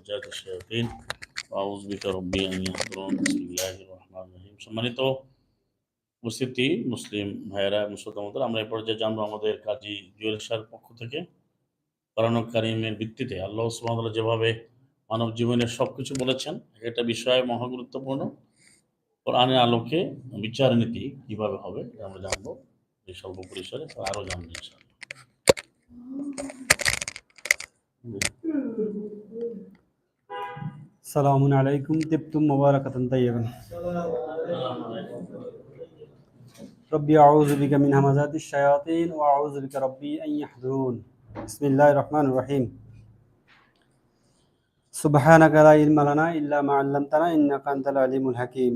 হাজাক শাহফিন আউজ বিকা রব্বি আমি রহমান রহিম সম্মানিত উপস্থিতি মুসলিম ভাইয়েরা মুসলতামতার আমরা এ পর্যায়ে জানব আমাদের কাজী জুয়েল শাহর পক্ষ থেকে কোরআন কারিমের ভিত্তিতে আল্লাহ সুবহানাহু সুমতাল্লাহ যেভাবে মানব জীবনে সব কিছু বলেছেন এটা বিষয় মহাগুরুত্বপূর্ণ। কোরআনের আলোকে বিচার নীতি কীভাবে হবে আমরা জানব। এই স্বল্প পরিসরে আরও জানব you. সালামু আলাইকুম, তিবতুম মুবারাকাতান তাইয়্যিবান। রব্বি, আউযু বিকা মিন হামাযাতিশ শায়াতিন ওয়া আউযু বিকা রব্বি আন ইয়াহদুরুন বিসমিল্লাহির রহমানির রহিম। সুবহানাকা লা ইলমা লানা ইল্লা মা 'আল্লামতানা ইন্নাকা আনতাল আলিমুল হাকীম।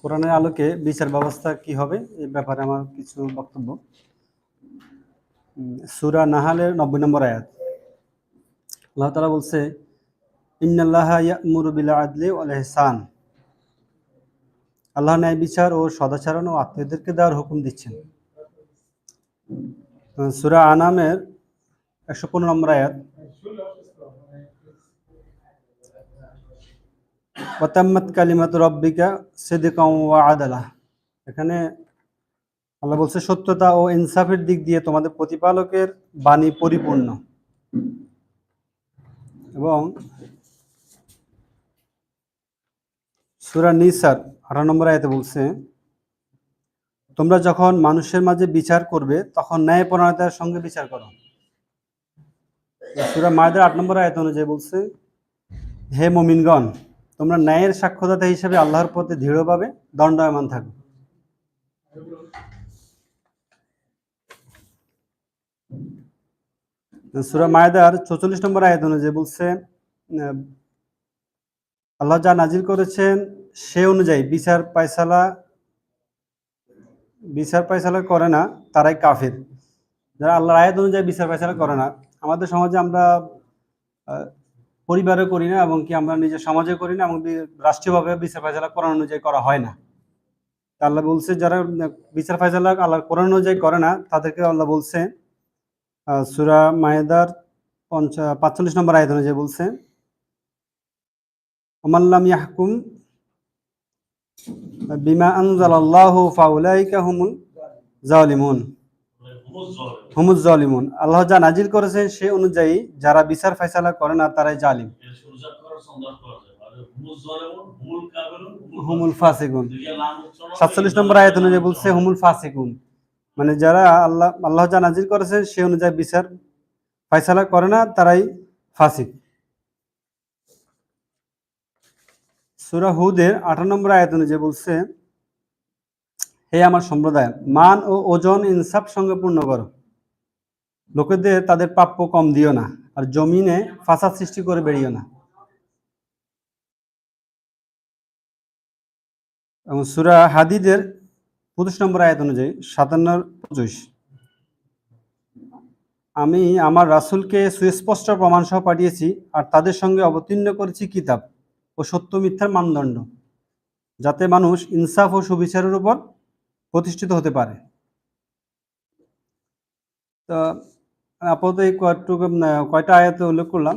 কোরআনের আলোকে বিচার ব্যবস্থা কি হবে এই ব্যাপারে আমার কিছু বক্তব্য। সূরা নাহালের 90 নম্বর আয়াত। আল্লাহ তালা বলছে, ইন্নাল্লাহা ইয়ামুরু বিল আদলি ওয়াল আল্লাহ ন্যায় বিচার ও সদাচরণ ও আত্মীয়দেরকে দেওয়ার হুকুম দিচ্ছেন। সুরা আনামের একশো পনেরো নম্বর আয়াত, ওয়াতাম্মাত কালিমাতু রব্বিকা সিদকাও ওয়া আদালা এখানে আল্লাহ বলছে, সত্যতা ও ইনসাফের দিক দিয়ে তোমাদের প্রতিপালকের বাণী পরিপূর্ণ। এবং সুরা নিসার আঠারো নম্বর আয়তে বলছে, তোমরা যখন মানুষের মাঝে বিচার করবে, তখন ন্যায় পরায়ণতার সঙ্গে বিচার করো। সুরা মায়েদের আট নম্বর আয়ত অনুযায়ী বলছে, হে মমিনগণ, তোমরা ন্যায়ের সাক্ষ্যদাতা হিসেবে আল্লাহর পথে দৃঢ়ভাবে দণ্ডায়মান থাকো। সুরা মায়দার চৌচল্লিশ নম্বর আয়াত অনুযায়ী বলছে আল্লাহ যা নাজিল করেছেন সে অনুযায়ী বিচার পায়সালা বিচার পায়সালা করে না, তারাই কাফের। যারা আল্লাহর আয়াত অনুযায়ী বিচার পায়সালা করে না, আমাদের সমাজে আমরা পরিবারে করি না, এবং কি আমরা নিজের সমাজে করি না, এবং রাষ্ট্রীয়ভাবে বিচার ফায়সালা কোরআন অনুযায়ী করা হয় না। আল্লাহ বলছে, যারা বিচার ফায়সালা আল্লাহ কোরআন অনুযায়ী করে না, তাদেরকে আল্লাহ বলছে সুরা মায়েদার পঞ্চা, পাঁচচল্লিশ নম্বর আয়তন যে বলছে আমাল্লাম ইয়াহকুম বিমা আনজালাল্লাহু ফাউলাইকা হুমুল জালিমুন। হুমুজ জালিমুন। আল্লাহ যা নাজিল করেছেন সে অনুযায়ী যারা বিচার ফয়সালা করে না, তারাই জালিম। হুমুল ফাসিকুন। সাতচল্লিশ নম্বর আয়াত অনুযায়ী বলছে, হুমুল ফাসিকুন। মানে যারা আল্লাহ আল্লাহ যা নাজির করেছেন সে অনুযায়ী বিচার ফয়সালা করে না, তারাই ফাসিক। সুরা হুদের আঠারো নম্বর আয়াত অনুযায়ী বলছে, হে আমার সম্প্রদায়, মান ও ওজন ইনসাফ সঙ্গে পূর্ণ করো। লোকেদের তাদের প্রাপ্য কম দিও না, আর জমিনে ফাসাদ সৃষ্টি করে বেরিও না। এবং সুরা হাদিদের পঁচিশ নম্বর আয়াত অনুযায়ী সাতান্ন পঁচিশ। আমি আমার রাসূলকে সুস্পষ্ট প্রমাণ সহ পাঠিয়েছি আর তাদের সঙ্গে অবতীর্ণ করেছি কিতাব ও সত্য মিথ্যার মানদণ্ড যাতে মানুষ ইনসাফ ও সুবিচারের উপর প্রতিষ্ঠিত হতে পারে। তো আপাতত এই কয়টুকু উম, কয়টা আয়াতে উল্লেখ করলাম।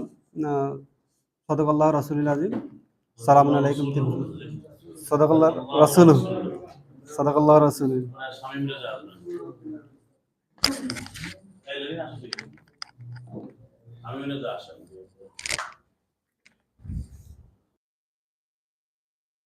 সদকাল্লাহ রাসুলিল আজিম। সালাম আলাইকুম। সদকাল্লাহ রাসুল সদকাল্লাহ রাসুল আমি রেজা